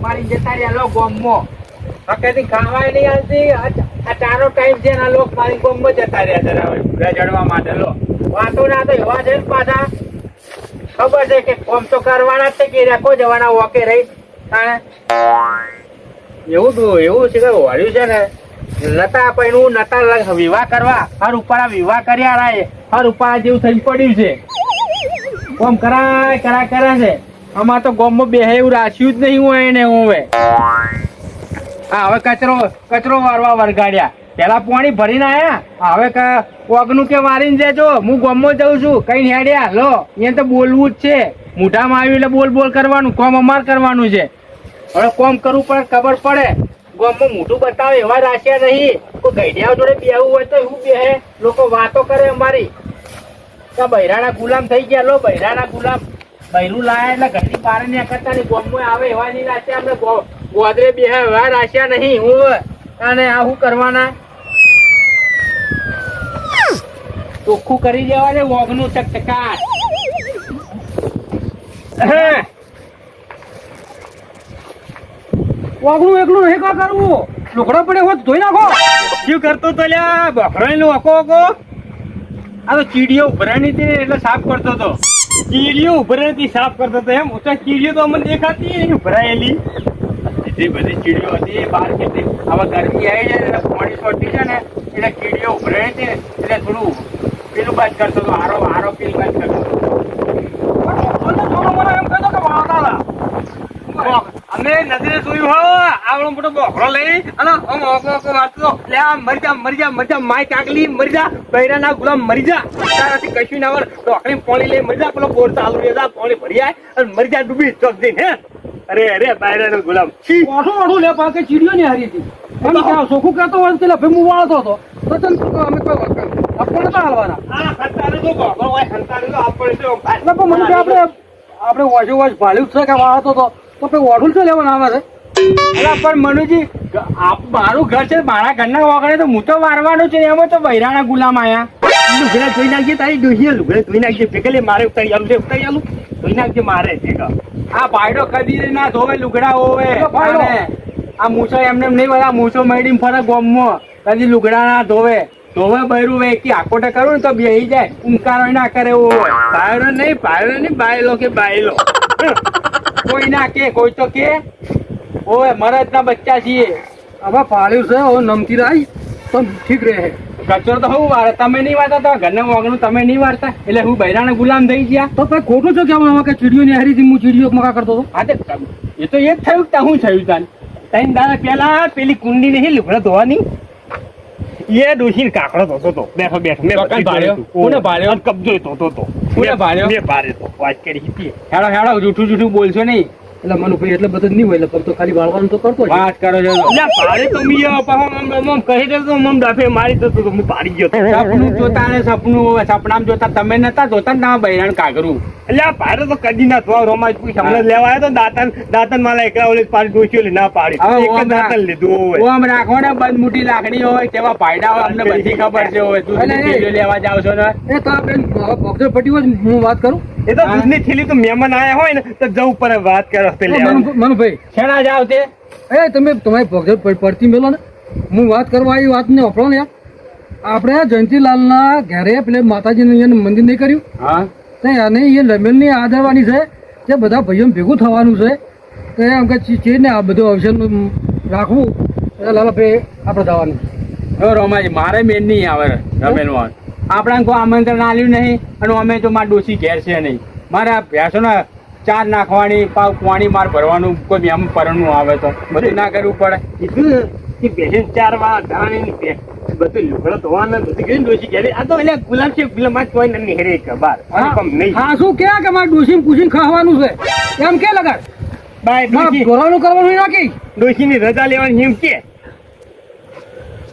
મારી તો એવા છે પાછા ખબર છે કે કોમ તો કરવાના જ કે રાખો જવાના વોકે રહી એવું છે કે વાળ્યું છે ને નતા પૈણું નતા વિવાહ કરવા હર ઉપર આ વિવાહ કર્યા રાય હર ઉપર જેવું થઈ પડ્યું છે કોમ કરાય કરાય કરે છે અમાર તો ગોમમાં બે એવું રાખ્યું જ નહીં હોય એને હવે. હા હવે કચરો કચરો વારવા વરગાડ્યા. પેલા પાણી ભરીને આયા. હવે કોગનું કે વારીને જજો. હું ગોમમાં જઉં છું. કઈ હેડ્યા લો એ તો બોલવું જ છે. મોઢામાં આવ્યું એટલે બોલ બોલ કરવાનું. કોમ અમાર કરવાનું છે. હવે કોમ કરવું પડે ખબર પડે. ગોમમાં મોઢું બતાવે એવા રાખ્યા નહીં. કોઈ ગઈડિયા જોડે બેહવું હોય તો એવું બેહે. લોકો વાતો કરે અમારી. બૈરાના ગુલામ થઈ ગયા. લો, બૈરાના ગુલામ. બૈરું લાયા એટલે ઘરની બહાર ને કરતા આવે એવા નહીં રાખ્યા અમને ગોદરે બે એવા રાખ્યા નહીં. હું અને આ શું કરવાના? ચોખ્ખું કરી દેવા ને વોગનું ચકચકાટ વોગનું એકલું નહીં કા કરવું? લુકડો પડે હોત ધોઈ નાખો. શું કરતો તો લ્યા? બકરાઈનો ઓકો ઓકો આ તો ચીડીઓ ઉભરાણી હતી એટલે સાફ કરતો તો. ચીડીઓ ઉભરાતી સાફ કરતો તો એમ ઓછા ચીડીઓ તો અમને દેખાતી નહીં ઉભરાયેલી. જે બધી ચીડીઓ હતી એ બહાર કેટલી આમાં ગરમી આવી જાય એટલે પાણી છોડતી છે ને, એટલે કીડીઓ ઉભરે હતી ને એટલે થોડું પેલું બાદ કરતો તો આરો આરો પેલું બાદ કરતો અને થોડો મને એમ કહેતો કે વાળતા હતા. અમે નદીને જોયું હો આવડો મોટો બોકડો લઈ. અને આમ ઓકો ઓકો વાંચતો લે આ મરી જા મરી જા મરી જા માય કાકલી મરી બૈરાના ગુલામ મરી તારાથી કશું ના વર ડોકરી પાણી લઈ મરી પેલો બોર ચાલુ રહે જા પાણી ભરી આય અને મરી ડૂબી ચોક દઈને હે. અરે અરે બૈરાનો ગુલામ. છી. વાઠું વાઠું લે પાકે ચીડીઓ ની હારી હતી. કે સોખું કહેતો હોય ને પેલા હું વાળતો હતો. તો તને અમે. આપણે હાલવાના. આ તો બોકડો હોય ખંતારે તો આપણે તો મને કે આપણે આપણે વોજો વોજ ભાળ્યું છે કે વાળતો હતો. તો પછી ઓઢું તો લેવાનું આવે છે? અલા પણ મનુજી મારું ઘર છે મારા ઘરના વગડે તો હું તો વારવાનો છે એમાં તો બૈરાના ગુલામ આયા. લુગડા ધોઈ નાખજે તારી ડોહીએ લુગડા ધોઈ નાખજે. ભેગલે મારે ઉતારી આલું છે ઉતારી આલું. ધોઈ નાખજે મારે ભેગા. આ બાયડો કદી ના ધોવે લુગડા હોવે આ મૂછો એમને નહીં બધા મૂછો મળી ફરે ગોમમાં. કદી લુગડા ના ધોવે. ધોવે બૈરું વે કે આકોટે કરું ને તો બેહી જાય. ઉંકારો ના કરે એવો બાયડો નહીં બાયડો નહીં બાયલો કે બાયલો કોઈ ના કે કોઈ તો કે. ઓય મરદ ના બચ્ચા છીએ. હવે પાળ્યું છે ઓ નમતી રાઈ તો ઠીક રહે કચરો તો હું વારે તમે નહીં વારતા તો ઘરના વાગણું તમે નહીં વારતા. એટલે હું બૈરાને ગુલામ થઈ ગયા. તો કઈ ખોટું છો કે આમાં કે ચીડીઓ ની હારી હતી હું ચીડીઓ મકા કરતો હતો? હા એ તો એ જ થયું કે હું થયું તાન. ત્રણ દાદા પેલા પેલી કુંડી નહીં લુગડા ધોવાની. એ ડોશી કાકડો તો તો. બેઠો બેઠો મેં તો ભાર્યો? કોને ભાર્યો? કબજો તો તો. કોને ભાર્યો? મેં ભાર્યો તો. વાત કરી હતી. હેડો હેડો જૂઠું જૂઠું બોલશો નહીં. એટલે મનુ ભાઈ એટલે બધું નહીં હોય એટલે તો ખાલી વાળવાનું તો કરતો વાત કરો છો. એટલે ભાડે તો મી આમ કહી દે તો મમ ડાફે મારી દતો તો હું પાડી ગયો. સપનું જોતા ને સપનું હોય સપનામાં જોતા તમે નતા જોતા ને તમારા બૈરાણ કાગરું. એટલે ભાડે તો કદી ના થવા રોમાજ પૂછ. હમણાં લેવા આવ્યો તો દાતન દાતન માલા એકલા ઓલી પાડી ડોશીઓ લી ના પાડી. એક જ દાતન લીધું હોય. ઓમ રાખો ને બંધ મુઠ્ઠી લાકડી હોય કેવા ફાયદા હોય અમને બધી ખબર છે હોય તું લેવા જાવ છો ને? એ તો આપણે પગજો પટ્ટી હોય હું વાત કરું? એ તો દૂધની થેલી તો મહેમાન આયા હોય ને તો જવું પડે વાત કરો મનુ- મનુભાઈ શેના જાવ તે? એ તમે તમારી પગ પડતી મેલો ને. હું વાત કરવા આવી વાત ને અપડો ને આપણે જયંતિલાલના ઘરે પેલે માતાજીનું મંદિર નહીં કર્યું? હા. તો એને એ લમેલની આદરવાની છે તે બધા ભાઈઓ ભેગું થવાનું છે. તો એમ કે ચી- ને આ બધું અવસર રાખવું. લાલાભાઈ આપણે જવાનું. રોમાજી મારે મેન નહીં આવે રમેલમાં. આપણા કોઈ આમંત્રણ આલ્યું નહીં અને અમે તો મારા ડોસી ઘેર છે નહીં. મારા ભેંસોને ચાર નાખવાની પાવ પાણી માર ભરવાનું કોઈ મેમ પરણનું આવે તો. બધું ના કરવું પડે. કીધું કે બેસીને ચાર વાર ધાણી બધું લુગડો ધોવાના બધું ગયું ડોસી ઘેરે. આ તો એટલે ગુલાબ છે ગુલામ જ કોઈ નથી હેરે કે બાર. કમ નહીં. હા શું કે કે મારે ડૂસીને પૂછીને ખાવાનું છે? એમ કે લગાડ બાય ડોસી કરવાનું નાખી ડોશીની રજા લેવાની એમ કે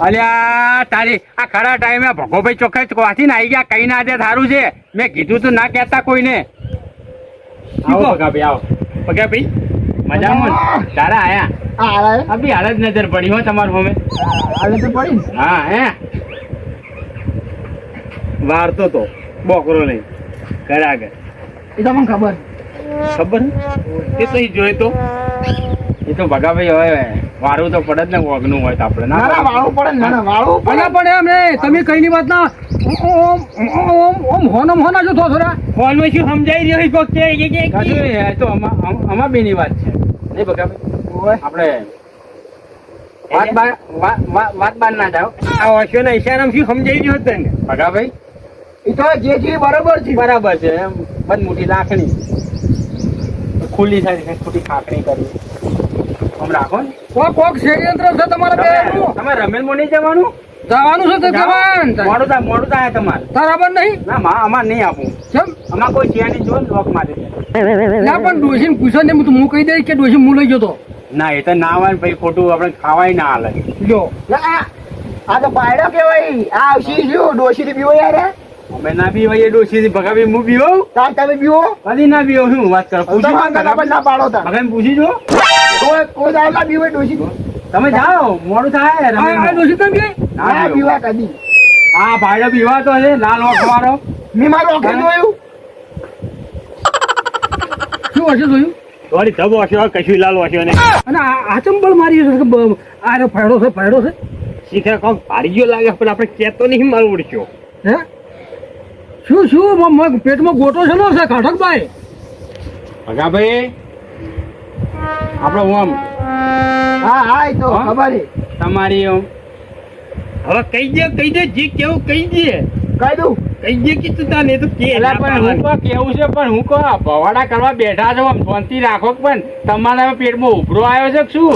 અલ્યા તારી આ ખરા ટાઈમે ભગોભાઈ ચોખ્ખા વાંચી ને આવી ગયા? કઈ ના દે સારું છે? મેં કીધું તું ના કહેતા કોઈને. આવો ભગાભાઈ આવો. ભગાભાઈ મજામાં? તારા આયા? આ હાલ જ નજર પડી હો તમારું હા હે વારતો તો બોકરો નહીં ઘર એ તો મને ખબર. ખબર? એ તો. એ તો ભગાભાઈ હવે વારું તો પડે જ ને વગનું હોય તો આપણે. ના ના વાળું પડે ને, ના ના વાળું પડે. પણ એમ નહીં તમે કઈની વાત ના. ઓમ ઓમ ઓમ હોનમ હોના જો થો ફોનમાં શું સમજાઈ રહ્યો કોક કે કે કે એ તો અમા- અમ- બેની વાત છે. નહીં ભગાભાઈ આપણે વાત બાર વાત- બાર ના જાઓ. આ ઓશોના ઈશારામ શું સમજાઈ રહ્યો તને? ભાઈ એ તો જે જે બરાબર છે. બરાબર છે એમ બધ મોટી લાખણી ખુલ્લી થાય છે ખોટી ખાખણી કરવી આમ રાખો કોક કોક ષડયંત્ર છે તમારા તમે તમે રમેલમાં જવાનું? જવાનું છે જવાન. મોડું થાય મોડું થાય તમારે. બરાબર નહીં? ના માં અમારે નહીં આપવું કેમ? અમાર કોઈ ચિયાની જો લોક મારે ના પણ ડોશીને પૂછો ને હું કહી દઈશ કે ડોશી હું લઈ ગયો ના એ તો ના આવે ભાઈ ખોટું આપણે ખાવાય ના હાલે. જો આ તો પાયડો કેવાય આ આવશી જો ડોશી થી પીવો યાર અમે ના ભાઈ ડોસી ભગાવી હું બીવો તાર તમે પીવો? કદી ના પીવો શું વાત કરો? પૂછી ના પાડો ભગાવી પૂછી જો. કોઈ ડોશી તમે જાઓ મોડું થાય આ ડોશી તમે ના ના પીવા કદી. આ ભાઈડો બીવાતો છે લાલ ઓખ મારો મેં મારું ઓખે જોયું. શું હશે જોયું? થોડી ધબો હશે કશું લાલ હશે ને અને આ આ ચંબળ મારી આ રે ફાયડો છે ફાયડો છે? શીખે કોક ભારી ગયો લાગે પણ આપણે કેતો નહીં મારું ઉડશો. હે? શું શું? પેટમાં ગોટો છે નો છે કાઠકભાઈ ભગાભાઈ આપણો ઓમ હા હા તો ખબર તમારી ઓમ હવે કહી દે કહી દે જી કેવું કહી દે. કહી દઉં. કહી દે કે તું તને તો કે એલા પણ હું કહું કેવું છે પણ હું કહું ભવાડા કરવા બેઠા છો આમ શાંતિ રાખો કે પણ તમારા પેટમાં ઉભરો આવ્યો છે શું?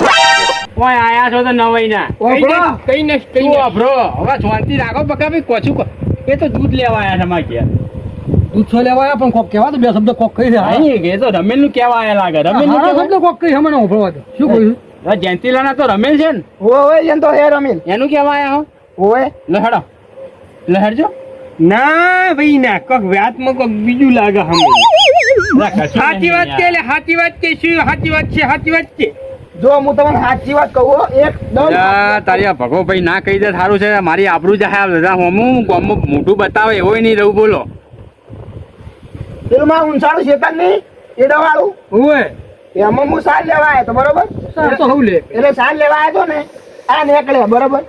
કોઈ આયા છો તો નવાઈ ના. કઈ ને તું અભરો હવે શાંતિ રાખો બકા ભાઈ કોછું એ તો દૂધ લેવા આવ્યા છે અમારે ઘેર લેવા પણ કોક કહેવા તો બે શબ્દ કોક કહી દે હા. અહીં તો રમેલનું કેવા આયા લાગે રમેલનું શબ્દ કોક કહી હમણાં ઉભરવા દો શું કહ્યું? જયંતિલાના તો રમેલ છે ને? ઓવે ઓવે એમ તો હે રમીન એનું કેવા આયા હો? ઓવે. લહેડો લહેડજો ના ભાઈ ના કોક વ્યાતમાં કોક બીજું લાગે હમે સાચી વાત કે એટલે સાચી વાત કે શું સાચી વાત છે સાચી વાત છે? જો હું તમને સાચી વાત કહું હો, એકદમ તારી ભગો ભાઈ ના કહી દે સારું છે મારી આબરૂ બધા હોમું ગામમાં બતાવે એવો નહીં રહું બોલો. પેલું ઊંચાણું શેતાન નહીં એડા વાળું હોય એમાં હું સાર લેવા આવ્યો તો બરોબર? તો હવું લે. એટલે સાર લેવા આવ્યો તો ને આ નીકળે બરોબર?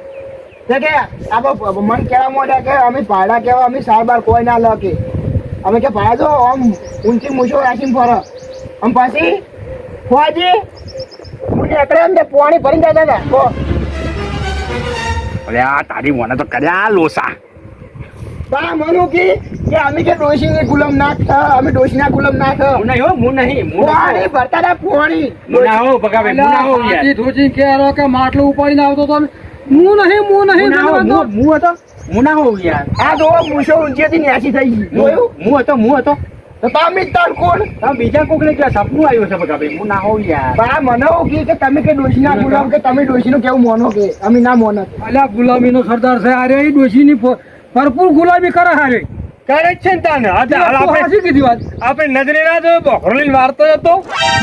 કે આપણે મન કહેવા માંડ્યા કે અમે ભાડા કેવા અમે સાર બાર કોઈ ના લખે. અમે કે ભાડા જો આમ ઊંચી મૂછો રાખીને ફરો. આમ પછી ખોજી હું નીકળે એમ પાણી ભરી જતા હતા. અરે આ તારી મને તો કર્યા લોસા. બા મનું કી કે અમે કે ડોશીની ગુલામ ના થા અમે ડોશીના ગુલામ ના થા નહીં હો હું નહીં હું ભરતા હતા પાણી. ના હો હું ના હો યાર. કે કે માટલું ઉપાડીને આવતો તો હું નહીં હું નહીં હું ના હો હું હું હતો હું ના હોઉં યાર. આ તો મૂછો ઊંચેથી ન્યાસી થઈ ગઈ હું હું હતો હું હતો. તમે તાર કોણ? તમે બીજા કોક ને ક્યાં સપનું આવ્યું છે ભગાભાઈ હું ના હોઉં યાર. બા મને કે તમે કે ડોશીના ગુલામ કે તમે ડોશીનું કેવું મોનો કે? અમે ના મોનો. અલ્યા ગુલામીનો સરદાર છે અરે એ ડોશીની પ- ભરપૂર ગુલામી કરે હારે કરે છે ને તાને. તો આપણે કીધી વાત. આપણે નજરે ના જોયો બોખરો વાર્તો હતો.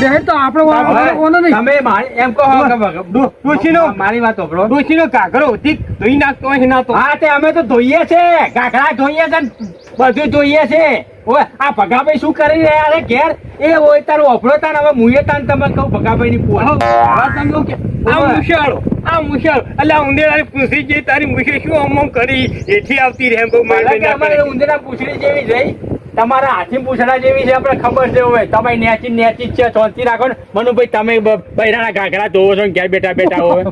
બેન તો આપણે હવે નહીં. તમે મારી એમ કહો કે ડોશીનો- મારી વાત સાંભળો. ડોશીનો કાગરો ઉધી ધોઈ નાખતો હોય ના તો હા તે અમે તો ધોઈએ છે. કાગરા ધોઈએ છે ને. બધું જોઈએ છે. ઓય આ ભગાભાઈ શું કરી રહ્યા છે? ઘેર? એ હોય તારું અફળો તાન હવે મુએ તાન તમે કહું ભગાભાઈ ની હો, વાત તમે કે આ. મુશાળો આ મુશાળો. એટલે આ પૂછી પૂંછી જે તારી મુશે શું અમ અમ કરી? એથી આવતી રહે બહુ મારે. ઉંદરા પૂછડી જેવી જઈ તમારા હાથી પૂછડા જેવી છે આપણે ખબર છે હવે. તમે નેચી નેચી છે શાંતિ રાખો ને. મનુભાઈ તમે બૈરાના ઘાઘરા ધોવો છો ઘેર બેઠા બેઠા હોય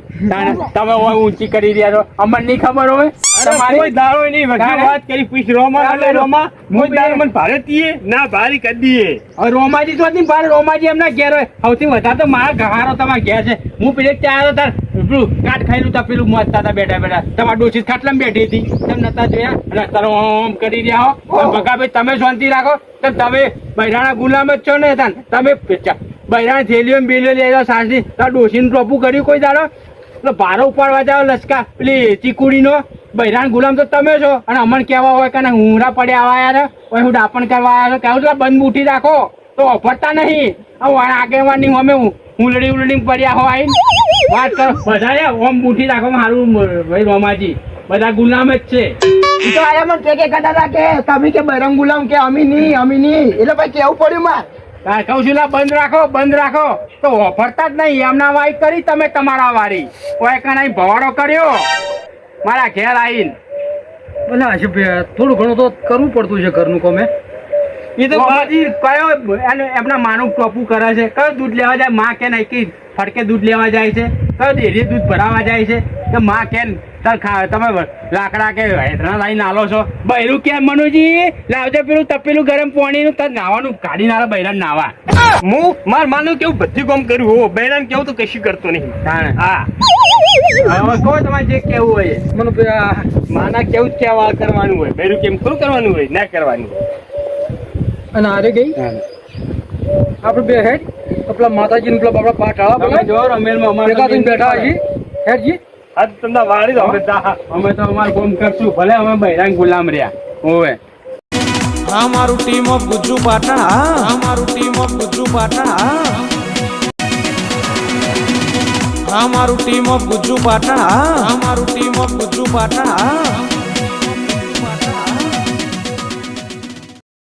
તમે હોય ઊંચી કરી રહ્યા છો. અમને નહીં ખબર હોય? અરે દારો નહીં વાત કરી પૂછ રોમા એટલે રોમા હું દાડો મને ભારતીય ના ભારી કરી દઈએ રોમાજી તો નહીં ભારે રોમાજી એમના ઘેર હોય. સૌથી વધારે તો મારા ઘહારો તમારા ઘેર છે. હું પેલે ત્યાં તાર પેલું કાટ ખાયેલું તા પેલું મસ્તા હતા બેઠા બેઠા. તમારા ડોસી ખાટલામાં બેઠી હતી. તમે નતા જોયા. અને અત્યારે ઓમ કરી રહ્યા હો. ભગા ભાઈ તમે શાંતિ રાખો. તો તમે બૈરાના ગુલામ જ છો ને તમે બૈરાના થેલીઓ બેલીઓ લઈ જાઓ સાસી તાર ડોસીનું ટોપું કર્યું કોઈ દાડો? એટલે ભારો ઉપાડવા જાઓ લસકા. પેલી ચીકુડીનો. બૈરાન ગુલામ તો તમે છો. અને અમને કહેવા હોય કે હુંરા પડ્યા આવ્યા છે. હું ડાપણ કરવા આવ્યા છો. કહું બંધ ઉઠી રાખો. તો ઓફરતા નહીં. આગેવાની અમે ઉલડી ઉલડી પડ્યા હોય. વાત કરો. બધા ઓમ મૂઠી રાખો. મારું ભાઈ રોમાજી. બધા ગુલામ જ છે. તો આયા મને કે કે કહેતા હતા કે તમે કે બરંગ ગુલામ કે અમી નહીં અમી નહીં. એટલે ભાઈ કેવું પડ્યું માર? તાર કહું છું બંધ રાખો બંધ રાખો. તો ઓફરતા જ નહીં એમના વાઈ કરી તમે તમારા વારી. કોઈ કણાઈ ભવાડો કર્યો? મારા ઘેર આવીને. એટલે છે થોડું ઘણું તો કરવું પડતું છે ઘરનું કોમે. એ તો કયો એને એમના માનું ટોપું કરે છે. કયો દૂધ લેવા જાય? માં કે નહીં કે ફટકે દૂધ લેવા જાય છે? કયો ડેરી દૂધ ભરાવા જાય છે? કે માં કેન તાર ખા તમે લાકડા કે હેઠણા લાઈને નાલો છો? બૈરું કેમ મનુજી? લાવજો પેલું તપેલું ગરમ પાણીનું તાર નાવાનું કાઢી નાલે બૈરાને નાવા. હું માર માનું કેવું બધું કામ કર્યું હો બૈરાને કેવું તો કશું કરતો નહીં. હા. હવે કહો તમારે જે કેવું હોય મને માના કેવું જ કેવા કરવાનું હોય. બૈરું કેમ થોડું કરવાનું હોય ના કરવાનું હોય. અને હારે ગઈ? આપણે બે હેડ પેલા માતાજી પેલા પાઠ ભેગા થઈને બેઠા હજી. હેડજી. આજ તમને વાળી દો અમે તો અમારું કામ કરશું. ભલે અમે બૈરાંગ ગુલામ રહ્યા. ઓવે હા મારું ટીમ ઓફ ગુજ્જુ પાટણ હા. મારું ટીમ ઓફ ગુજ્જુ પાટણ હા. ટીમ ઓફ ગુજ્જુ પાટણ હા. મારું ટીમ ઓફ ગુજ્જુ પાટણ હા.